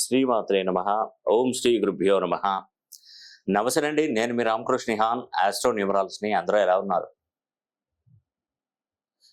శ్రీమాత్రే నమ. ఓం శ్రీ గురుభ్యో నమ. నమస్తే అండి నేను మీ రామకృష్ణ హాన్ ఆస్ట్రో న్యూమరాల్స్ని అందరూ ఎలా ఉన్నారు?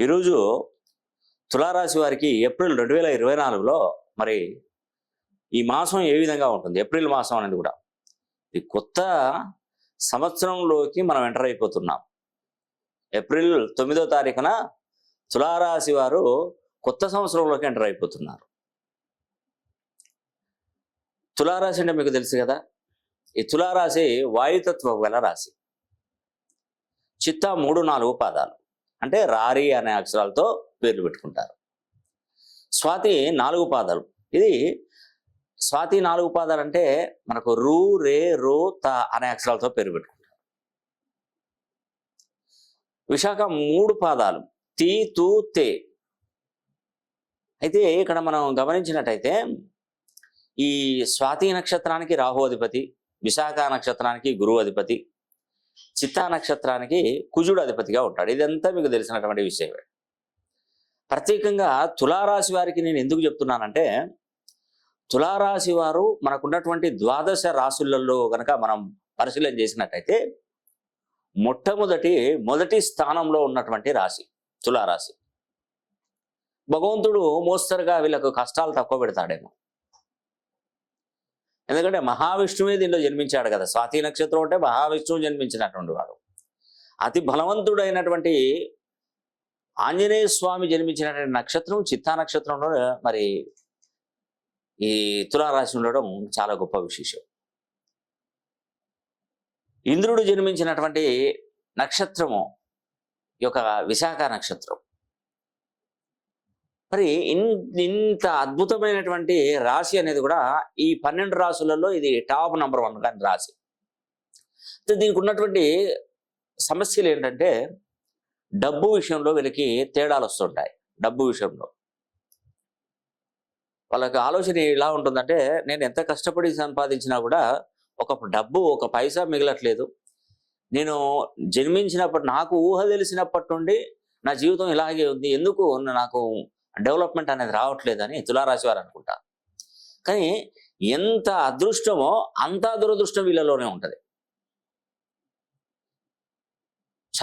ఈరోజు తులారాశి వారికి ఏప్రిల్ రెండు వేల ఇరవై నాలుగులో మరి ఈ మాసం ఏ విధంగా ఉంటుంది? ఏప్రిల్ మాసం అనేది కూడా. ఈ కొత్త సంవత్సరంలోకి మనం ఎంటర్ అయిపోతున్నాం. ఏప్రిల్ తొమ్మిదో తారీఖున తులారాశి వారు కొత్త సంవత్సరంలోకి ఎంటర్ అయిపోతున్నారు. తులారాశి అంటే మీకు తెలుసు కదా? ఈ తులారాశి వాయుతత్వం గల రాశి. చిత్త మూడు నాలుగు పాదాలు. అంటే రారి అనే అక్షరాలతో పేర్లు పెట్టుకుంటారు. స్వాతి నాలుగు పాదాలు. ఇది స్వాతి నాలుగు పాదాలు అంటే మనకు రూ రే రో త అనే అక్షరాలతో పేరు పెట్టుకుంటారు. విశాఖ మూడు పాదాలు. తీ తూ తే. అయితే ఇక్కడ మనం గమనించినట్టయితే ఈ స్వాతి నక్షత్రానికి రాహు అధిపతి విశాఖ నక్షత్రానికి గురువు అధిపతి చిత్తా నక్షత్రానికి కుజుడు అధిపతిగా ఉంటాడు. ఇదంతా మీకు తెలిసినటువంటి విషయమే. ప్రత్యేకంగా తులారాశి వారికి నేను ఎందుకు చెప్తున్నానంటే తులారాశి వారు మనకున్నటువంటి ద్వాదశ రాశులలో కనుక మనం పరిశీలన చేసినట్టయితే మొట్టమొదటి మొదటి స్థానంలో ఉన్నటువంటి రాశి తులారాశి. భగవంతుడు మోస్తరుగా వీళ్ళకు కష్టాలు తక్కువ పెడతాడేమో. ఎందుకంటే మహావిష్ణువే దీనిలో జన్మించాడు కదా. స్వాతి నక్షత్రం అంటే మహావిష్ణువు జన్మించినటువంటి వాడు. అతి బలవంతుడైనటువంటి ఆంజనేయ స్వామి జన్మించినటువంటి నక్షత్రం చిత్తా నక్షత్రంలో మరి ఈ తులారాశి ఉండడం చాలా గొప్ప విశేషం. ఇంద్రుడు జన్మించినటువంటి నక్షత్రము ఈ యొక్క విశాఖ నక్షత్రం. మరి ఇన్ ఇంత అద్భుతమైనటువంటి రాశి అనేది కూడా ఈ పన్నెండు రాశులలో ఇది టాప్ నంబర్ వన్ కానీ రాశి. దీనికి ఉన్నటువంటి సమస్యలు ఏంటంటే డబ్బు విషయంలో వీళ్ళకి తేడాలు వస్తుంటాయి డబ్బు విషయంలో. వాళ్ళకి ఆలోచన ఎలా ఉంటుందంటే నేను ఎంత కష్టపడి సంపాదించినా కూడా ఒక డబ్బు ఒక పైసా మిగలట్లేదు. నేను జన్మించినప్పటి నాకు ఊహ తెలిసినప్పటి నుండి నా జీవితం ఇలాగే ఉంది. ఎందుకు? నాకు డెవలప్మెంట్ అనేది రావట్లేదని తులారాశి వారు అనుకుంటారు. కానీ ఎంత అదృష్టమో అంత దురదృష్టం వీళ్ళలోనే ఉంటుంది.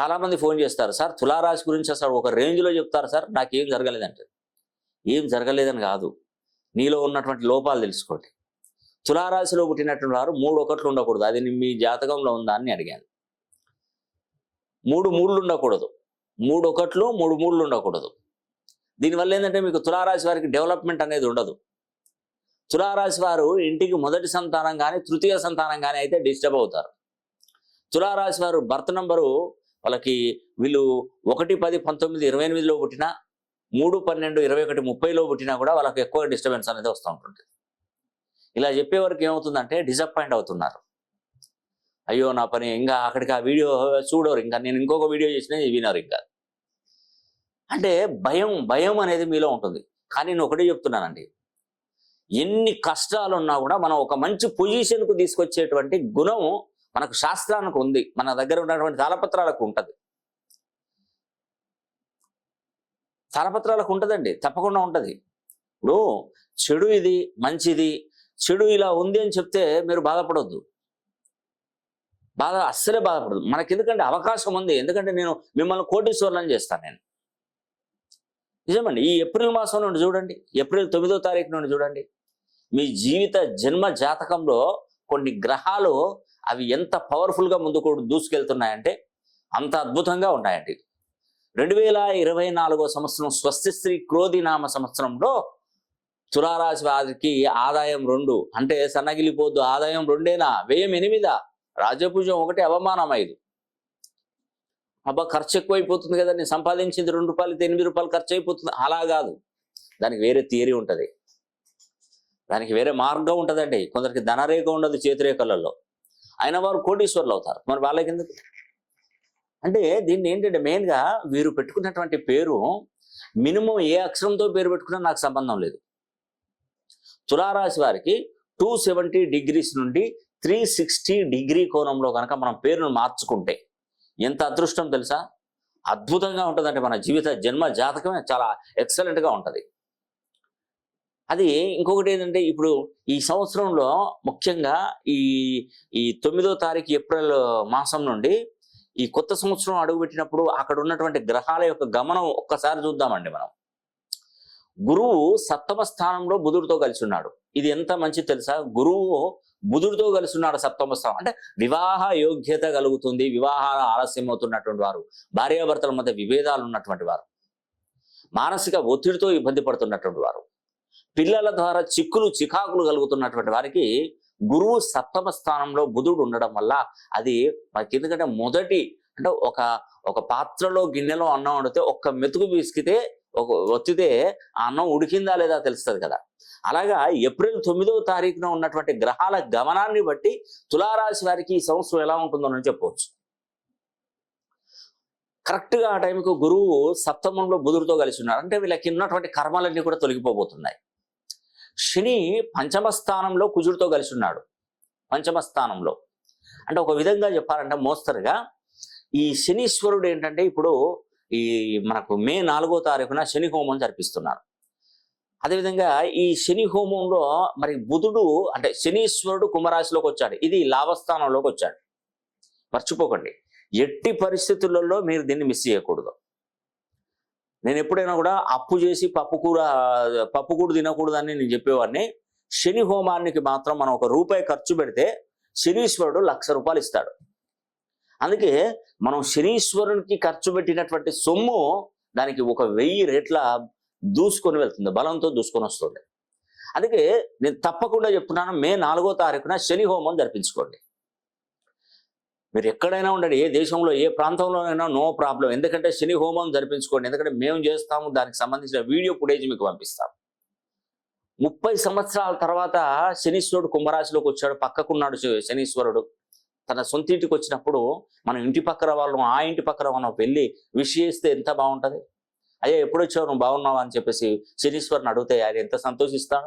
చాలా మంది ఫోన్ చేస్తారు సార్ తులారాశి గురించి అసలు ఒక రేంజ్లో చెప్తారు సార్? నాకు జరగలేదంటే ఏం జరగలేదని కాదు. నీలో ఉన్నటువంటి లోపాలు తెలుసుకోండి. తులారాశిలో పుట్టినటువంటి వారు మూడు ఒకట్లు ఉండకూడదు. అది మీ జాతకంలో ఉందా? అని అడిగాను. మూడు మూడులు ఉండకూడదు. మూడు ఒకట్లు మూడు మూడులు ఉండకూడదు. దీనివల్ల ఏంటంటే మీకు తులారాశి వారికి డెవలప్మెంట్ అనేది ఉండదు. తులారాశి వారు ఇంటికి మొదటి సంతానం కానీ తృతీయ సంతానం కానీ అయితే డిస్టర్బ్ అవుతారు. తులారాశి వారు బర్త్ నంబరు వాళ్ళకి వీళ్ళు ఒకటి పది పంతొమ్మిది ఇరవై ఎనిమిదిలో పుట్టినా మూడు పన్నెండు ఇరవై ఒకటి ముప్పైలో పుట్టినా కూడా వాళ్ళకి ఎక్కువ డిస్టర్బెన్స్ అనేది వస్తూ ఉంటుంది. ఇలా చెప్పే వరకు ఏమవుతుందంటే డిసప్పాయింట్ అవుతున్నారు. అయ్యో నా పని ఇంకా అక్కడికి ఆ వీడియో చూడరు. ఇంకా నేను ఇంకొక వీడియో చేసినా వినరు ఇంకా. అంటే భయం భయం అనేది మీలో ఉంటుంది. కానీ నేను ఒకటే చెప్తున్నానండి. ఎన్ని కష్టాలు ఉన్నా కూడా మనం ఒక మంచి పొజిషన్కు తీసుకొచ్చేటువంటి గుణం మనకు శాస్త్రానికి ఉంది. మన దగ్గర ఉన్నటువంటి తాళపత్రాలకు ఉంటుంది. తాళపత్రాలకు ఉంటుందండి. తప్పకుండా ఉంటుంది. ఇప్పుడు చెడు ఇది మంచిది చెడు ఇలా ఉంది అని చెప్తే మీరు బాధపడవద్దు బాధ అస్సలే బాధపడదు మనకి ఎందుకంటే అవకాశం ఉంది. ఎందుకంటే నేను మిమ్మల్ని కోటీశ్వర్లను చేస్తాను నేను. నిజమండి. ఈ ఏప్రిల్ మాసం నుండి చూడండి. ఏప్రిల్ తొమ్మిదో తారీఖు నుండి చూడండి. మీ జీవిత జన్మ జాతకంలో కొన్ని గ్రహాలు అవి ఎంత పవర్ఫుల్గా ముందుకు దూసుకెళ్తున్నాయంటే అంత అద్భుతంగా ఉన్నాయండి. రెండు వేల ఇరవై నాలుగో సంవత్సరం స్వస్తి క్రోధినామ క్రోధి నామ సంవత్సరంలో తులారాశి వారికి ఆదాయం రెండు. అంటే సన్నగిలిపోద్దు. ఆదాయం రెండేనా? వ్యయం ఎనిమిదా? రాజపూజం ఒకటి అవమానం ఐదు. అబ్బా ఖర్చు ఎక్కువైపోతుంది కదా నేను సంపాదించింది రెండు రూపాయలు ఎనిమిది రూపాయలు ఖర్చు అయిపోతుంది. అలా కాదు. దానికి వేరే థియరీ ఉంటుంది. దానికి వేరే మార్గం ఉంటుందండి. కొందరికి ధనరేఖ ఉండదు చేతిరేఖలలో. అయిన వారు కోటీశ్వర్లు అవుతారు. మరి వాళ్ళకి ఎందుకు అంటే దీన్ని ఏంటంటే మెయిన్గా వీరు పెట్టుకున్నటువంటి పేరు మినిమం ఏ అక్షరంతో పేరు పెట్టుకున్నా నాకు సంబంధం లేదు. తులారాశి వారికి టూ సెవెంటీ డిగ్రీస్ నుండి త్రీ సిక్స్టీ డిగ్రీ కోణంలో కనుక మనం పేరును మార్చుకుంటే ఎంత అదృష్టం తెలుసా? అద్భుతంగా ఉంటుందంటే మన జీవిత జన్మ జాతకమే చాలా ఎక్సలెంట్గా ఉంటుంది. అది ఇంకొకటి ఏంటంటే ఇప్పుడు ఈ సంవత్సరంలో ముఖ్యంగా ఈ ఈ తొమ్మిదో తారీఖు ఏప్రిల్ మాసం నుండి ఈ కొత్త సంవత్సరం అడుగుపెట్టినప్పుడు అక్కడ ఉన్నటువంటి గ్రహాల యొక్క గమనం ఒక్కసారి చూద్దామండి మనం. గురువు సప్తమ స్థానంలో బుధుడితో కలిసి ఉన్నాడు. ఇది ఎంత మంచి తెలుసా? గురువు బుధుడితో కలిసి ఉన్నాడు సప్తమ స్థానం అంటే వివాహ యోగ్యత కలుగుతుంది వివాహాలు ఆలస్యం అవుతున్నటువంటి వారు భార్యాభర్తల మధ్య విభేదాలు ఉన్నటువంటి వారు మానసిక ఒత్తిడితో ఇబ్బంది పడుతున్నటువంటి వారు పిల్లల ద్వారా చిక్కులు చికాకులు కలుగుతున్నటువంటి వారికి గురువు సప్తమ స్థానంలో బుధుడు ఉండడం వల్ల అది మనకి ఎందుకంటే మొదటి అంటే ఒక ఒక పాత్రలో గిన్నెలో అన్నం వండితే ఒక్క మెతుకు పిసికితే ఒక ఒత్తితే ఆ అన్నం ఉడికిందా లేదా తెలుస్తుంది కదా. అలాగా ఏప్రిల్ తొమ్మిదవ తారీఖున ఉన్నటువంటి గ్రహాల గమనాన్ని బట్టి తులారాశి వారికి ఈ సంవత్సరం ఎలా ఉంటుందో అని చెప్పవచ్చు. కరెక్ట్గా ఆ టైంకు గురువు సప్తమంలో బుధుడితో కలిసి ఉన్నారు. అంటే వీళ్ళకి ఉన్నటువంటి కర్మలన్నీ కూడా తొలగిపోబోతున్నాయి. శని పంచమ స్థానంలో కుజుడితో కలిసి ఉన్నాడు. పంచమ స్థానంలో. అంటే ఒక విధంగా చెప్పాలంటే మోస్తరుగా ఈ శనీశ్వరుడు ఏంటంటే ఇప్పుడు ఈ మనకు మే నాలుగో తారీఖున శని హోమం జరిపిస్తున్నారు. అదేవిధంగా ఈ శని హోమంలో మరి బుధుడు అంటే శనీశ్వరుడు కుంభరాశిలోకి వచ్చాడు. ఇది లాభస్థానంలోకి వచ్చాడు. మర్చిపోకండి. ఎట్టి పరిస్థితులలో మీరు దీన్ని మిస్ చేయకూడదు. నేను ఎప్పుడైనా కూడా అప్పు చేసి పప్పు కూర పప్పు కూడు తినకూడదని నేను చెప్పేవాడిని. శని హోమానికి మాత్రం మనం ఒక రూపాయి ఖర్చు పెడితే శనీశ్వరుడు లక్ష రూపాయలు ఇస్తాడు. అందుకే మనం శనీశ్వరునికి ఖర్చు పెట్టినటువంటి సొమ్ము దానికి ఒక వెయ్యి రేట్ల దూసుకొని వెళ్తుంది బలంతో దూసుకొని వస్తుంది. అందుకే నేను తప్పకుండా చెప్తున్నాను మే నాలుగో తారీఖున శని హోమం జరిపించుకోండి. మీరు ఎక్కడైనా ఉండండి ఏ దేశంలో ఏ ప్రాంతంలోనైనా నో ప్రాబ్లం. ఎందుకంటే శని హోమం జరిపించుకోండి ఎందుకంటే మేము చేస్తాము దానికి సంబంధించిన వీడియో ఫుటేజ్ మీకు పంపిస్తాం ముప్పై సంవత్సరాల తర్వాత శనీశ్వరుడు కుంభరాశిలోకి వచ్చాడు పక్కకున్నాడు శనీశ్వరుడు. తన సొంత ఇంటికి వచ్చినప్పుడు మన ఇంటి పక్కన వాళ్ళం ఆ ఇంటి పక్కన మనం వెళ్ళి విష్ ఎంత బాగుంటుంది? అయ్యా ఎప్పుడు వచ్చావు? నువ్వు బాగున్నావా? అని చెప్పేసి శనీశ్వరుని అడిగితే ఆయన ఎంత సంతోషిస్తాడు?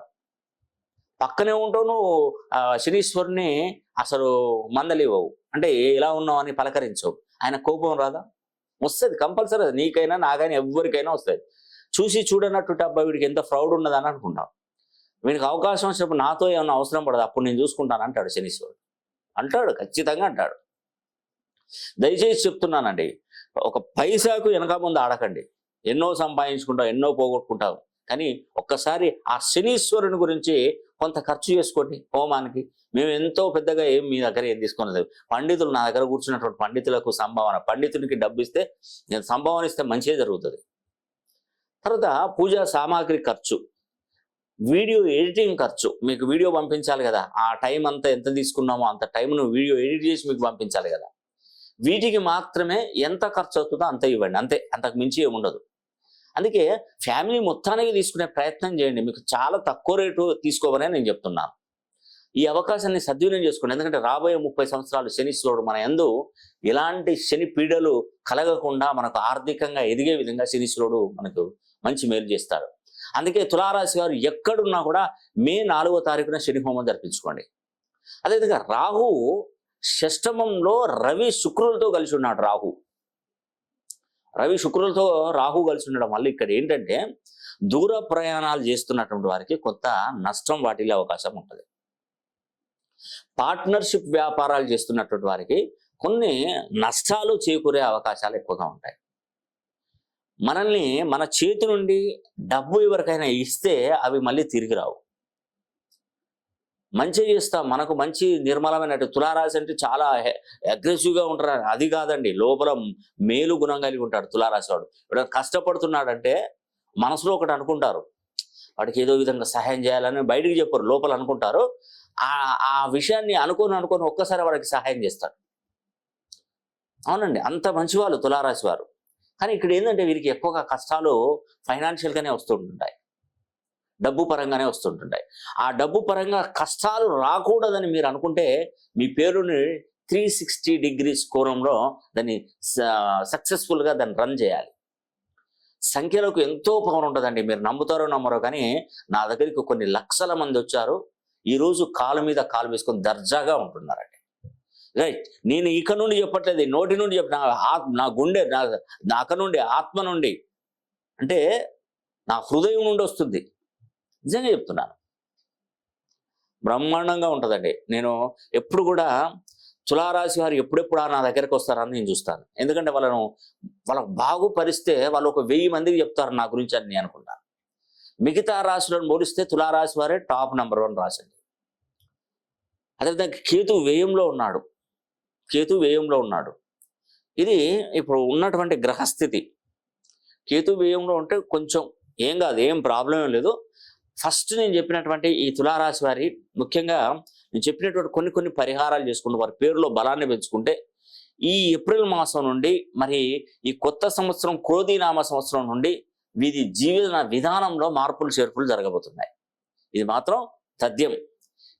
పక్కనే ఉంటావు నువ్వు శనీశ్వరుని అసలు మందలివ్వవు. అంటే ఎలా ఉన్నావు అని పలకరించవు. ఆయన కోపం రాదా? వస్తుంది కంపల్సరీ అది. నీకైనా నాకైనా ఎవరికైనా వస్తుంది. చూసి చూడనట్టు అబ్బా వీడికి ఎంత ఫ్రౌడ్ ఉన్నదని అనుకుంటాం. వీడికి అవకాశం వచ్చినప్పుడు నాతో ఏమైనా అవసరం పడదు? అప్పుడు నేను చూసుకుంటాను అంటాడు శనీశ్వరుడు. అంటాడు ఖచ్చితంగా అంటాడు. దయచేసి చెప్తున్నానండి ఒక పైసాకు వెనక ముందు ఆడకండి. ఎన్నో సంపాదించుకుంటావు ఎన్నో పోగొట్టుకుంటాం కానీ ఒక్కసారి ఆ శనీశ్వరుని గురించి కొంత ఖర్చు చేసుకోండి హోమానికి. మేము ఎంతో పెద్దగా ఏం మీ దగ్గర ఏం తీసుకున్నది పండితులు నా దగ్గర కూర్చున్నటువంటి పండితులకు సంభావన పండితునికి డబ్బు ఇస్తే నేను సంభావన ఇస్తే మంచిగా జరుగుతుంది. తర్వాత పూజా సామాగ్రి ఖర్చు. వీడియో ఎడిటింగ్ ఖర్చు. మీకు వీడియో పంపించాలి కదా. ఆ టైం అంతా ఎంత తీసుకున్నామో అంత టైంను వీడియో ఎడిట్ చేసి మీకు పంపించాలి కదా. వీటికి మాత్రమే ఎంత ఖర్చు అవుతుందో అంత ఇవ్వండి. అంతే. అంతకు మించి ఏముండదు అందుకే ఫ్యామిలీ మొత్తానికి తీసుకునే ప్రయత్నం చేయండి. మీకు చాలా తక్కువ రేటు తీసుకోమని నేను చెప్తున్నాను ఈ అవకాశాన్ని సద్వినియోగం చేసుకోండి. ఎందుకంటే రాబోయే ముప్పై సంవత్సరాలు శనీశ్వరుడు మన యందు ఇలాంటి శని పీడలు కలగకుండా మనకు ఆర్థికంగా ఎదిగే విధంగా శనీశ్వరుడు మనకు మంచి మేలు చేస్తాడు అందుకే తులారాశి వారు ఎక్కడున్నా కూడా మే నాలుగో తారీఖున శని హోమం జరిపించుకోండి. అదేవిధంగా రాహు షష్టమంలో రవి శుక్రులతో కలిసి ఉన్నాడు రాహు. రవి శుక్రులతో రాహు కలిసి ఉండడం వల్ల ఇక్కడ ఏంటంటే దూర ప్రయాణాలు చేస్తున్నటువంటి వారికి కొంత నష్టం వాటిల్లే అవకాశం ఉంటుంది. పార్ట్నర్షిప్ వ్యాపారాలు చేస్తున్నటువంటి వారికి కొన్ని నష్టాలు చేకూరే అవకాశాలు ఎక్కువగా ఉంటాయి. మనల్ని మన చేతి నుండి డబ్బు ఎవరికైనా ఇస్తే అవి మళ్ళీ తిరిగి రావు. మంచి చేస్తాం. మనకు మంచి నిర్మలమైన తులారాశి అంటే చాలా అగ్రెసివ్గా ఉంటారు. అది కాదండి. లోపల మేలు గుణం కలిగి ఉంటాడు తులారాశి వాడు. ఇప్పుడు కష్టపడుతున్నాడంటే మనసులో ఒకటి అనుకుంటారు. వాడికి ఏదో విధంగా సహాయం చేయాలని బయటికి చెప్పరు. లోపల అనుకుంటారు. ఆ ఆ విషయాన్ని అనుకొని అనుకొని ఒక్కసారి వాడికి సహాయం చేస్తాడు. అవునండి. అంత మంచి వాళ్ళు తులారాశి వారు. కానీ ఇక్కడ ఏంటంటే వీరికి ఎక్కువగా కష్టాలు ఫైనాన్షియల్గానే వస్తుంటుంటాయి. డబ్బు పరంగానే వస్తుంటుంటాయి. ఆ డబ్బు పరంగా కష్టాలు రాకూడదని మీరు అనుకుంటే మీ పేరుని త్రీ సిక్స్టీ డిగ్రీస్ కోణంలో దాన్ని సక్సెస్ఫుల్గా దాన్ని రన్ చేయాలి. సంఖ్యలకు ఎంతో పవర్ ఉంటుందండి. మీరు నమ్ముతారో నమ్మరో కానీ నా దగ్గరికి కొన్ని లక్షల మంది వచ్చారు. ఈరోజు కాలు మీద కాలు వేసుకొని దర్జాగా ఉంటున్నారండి. రైట్ నేను ఇక నుండి చెప్పట్లేదు నోటి నుండి చెప్పిన నా గుండె నా నాక నుండి ఆత్మ నుండి. అంటే నా హృదయం నుండి వస్తుంది. నిజంగా చెప్తున్నాను. బ్రహ్మాండంగా ఉంటుందండి. నేను ఎప్పుడు కూడా తులారాశి వారు ఎప్పుడెప్పుడు నా దగ్గరకు వస్తారని నేను చూస్తాను. ఎందుకంటే వాళ్ళను వాళ్ళకు బాగుపరిస్తే వాళ్ళు ఒక వెయ్యి మందికి చెప్తారు నా గురించి అని నేను అనుకుంటాను. మిగతా రాశులను పోలిస్తే తులారాశి వారే టాప్ నెంబర్ వన్ రాశి అండి. అదేవిధంగా కేతు వ్యయంలో ఉన్నాడు. కేతు వ్యయంలో ఉన్నాడు. ఇది ఇప్పుడు ఉన్నటువంటి గ్రహస్థితి. కేతు వ్యయంలో ఉంటే కొంచెం ఏం కాదు ఏం ప్రాబ్లం లేదు. ఫస్ట్ నేను చెప్పినటువంటి ఈ తులారాశి వారి ముఖ్యంగా నేను చెప్పినటువంటి కొన్ని కొన్ని పరిహారాలు చేసుకుంటూ వారి పేరులో బలాన్ని పెంచుకుంటే ఈ ఏప్రిల్ మాసం నుండి మరి ఈ కొత్త సంవత్సరం క్రోధీనామ సంవత్సరం నుండి వీరి జీవన విధానంలో మార్పులు చేర్పులు జరగబోతున్నాయి. ఇది మాత్రం తథ్యం.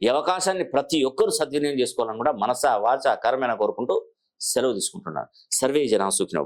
ఈ అవకాశాన్ని ప్రతి ఒక్కరూ సద్వినియోగం చేసుకోవాలని కూడా మనస వాచ కరమైన కోరుకుంటూ సెలవు తీసుకుంటున్నాను. సర్వే జనా సుఖినో